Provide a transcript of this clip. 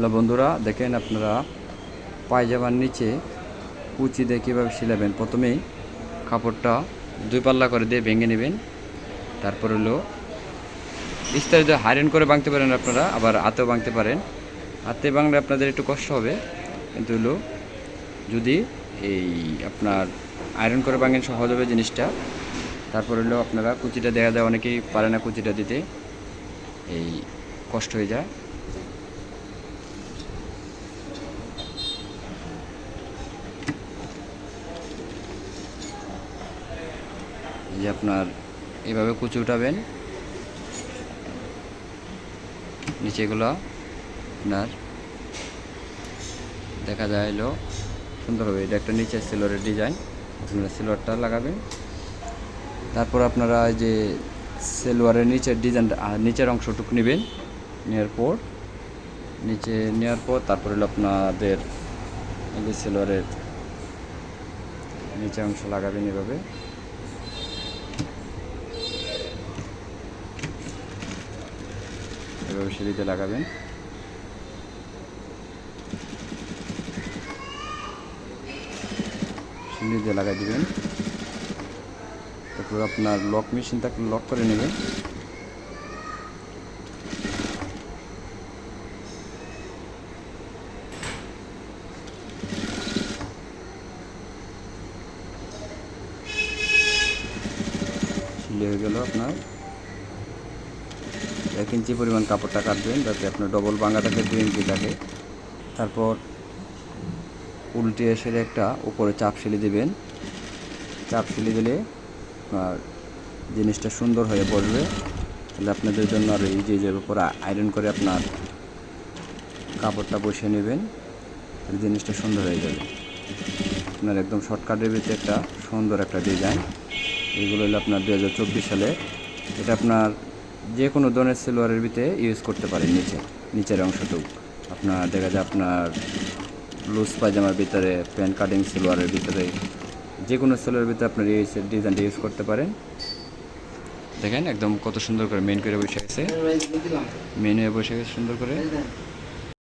Hello বন্ধুরা, দেখেন আপনারা পায়জামার নিচে কুচি দিয়ে কীভাবে সিলাবেন। প্রথমেই কাপড়টা দুই পাল্লা করে দিয়ে ভেঙে নেবেন। তারপর হলো বিস্তারিত হাইরন করে ভাঙতে পারেন আপনারা, আবার হাতেও ভাঙতে পারেন। হাতে ভাঙলে আপনাদের একটু কষ্ট হবে, কিন্তু হলো যদি এই আপনার আয়রন করে ভাঙেন সহজ হবে জিনিসটা। তারপর হলো আপনারা কুচিটা দেখা যায়, অনেকেই পারে না কুচিটা দিতে, এই কষ্ট হয়ে যায়। যে আপনার এভাবে কুচি উঠাবেন। নিচেগুলো আপনার দেখা যায় এলো সুন্দর হবে। এটা একটা নিচে সিলোরের ডিজাইন। আপনারা সিলোয়ারটা লাগাবেন। তারপর আপনারা যে সেলোয়ারের নিচের ডিজাইনটা আহ, নিচের অংশটুকু নেবেন নেওয়ার পর। নিচে নেওয়ার পর তারপর হলো আপনাদের সেলোয়ারের নিচে অংশ লাগাবেন এভাবে। এভাবে সিঁড়িতে লাগাবেন। সিঁড়িতে লাগাই দিবেন। তারপর আপনার লক মেশিন থাকলে লক করে নেবেন। হয়ে গেল আপনার। এক ইঞ্চি পরিমাণ কাপড়টা কাটবেন যাতে আপনার ডবল বাঙ্গা থাকে দুই ইঞ্চি থাকে তারপর উল্টে এসে একটা উপরে চাপ সিলি দেবেন। চাপ সিলি দিলে আপনার জিনিসটা সুন্দর হয়ে পড়বে তাহলে আপনাদের জন্য আর এই যে যে উপর আয়রন করে আপনার কাপড়টা বসিয়ে নেবেন জিনিসটা সুন্দর হয়ে যাবে। আপনার একদম শর্টকাটের ভিতরে একটা সুন্দর একটা ডিজাইন। এগুলো হলো আপনার দু হাজার চব্বিশ সালে। এটা আপনার যে কোনো ধরনের সিলোয়ারের ভিতরে ইউজ করতে পারেন নিচে নিচের অংশটুকু। আপনার দেখা যায় আপনার লুজ পায়জামার ভিতরে প্যান্ট কাটিং সিলোয়ারের ভিতরে যে কোনো সিলোয়ারের ভিতরে আপনার এই ডিজাইনটা ইউজ করতে পারেন। দেখেন একদম কত সুন্দর করে মেন করে বসে গেছে মেনে হয়ে বসে গেছে সুন্দর করে।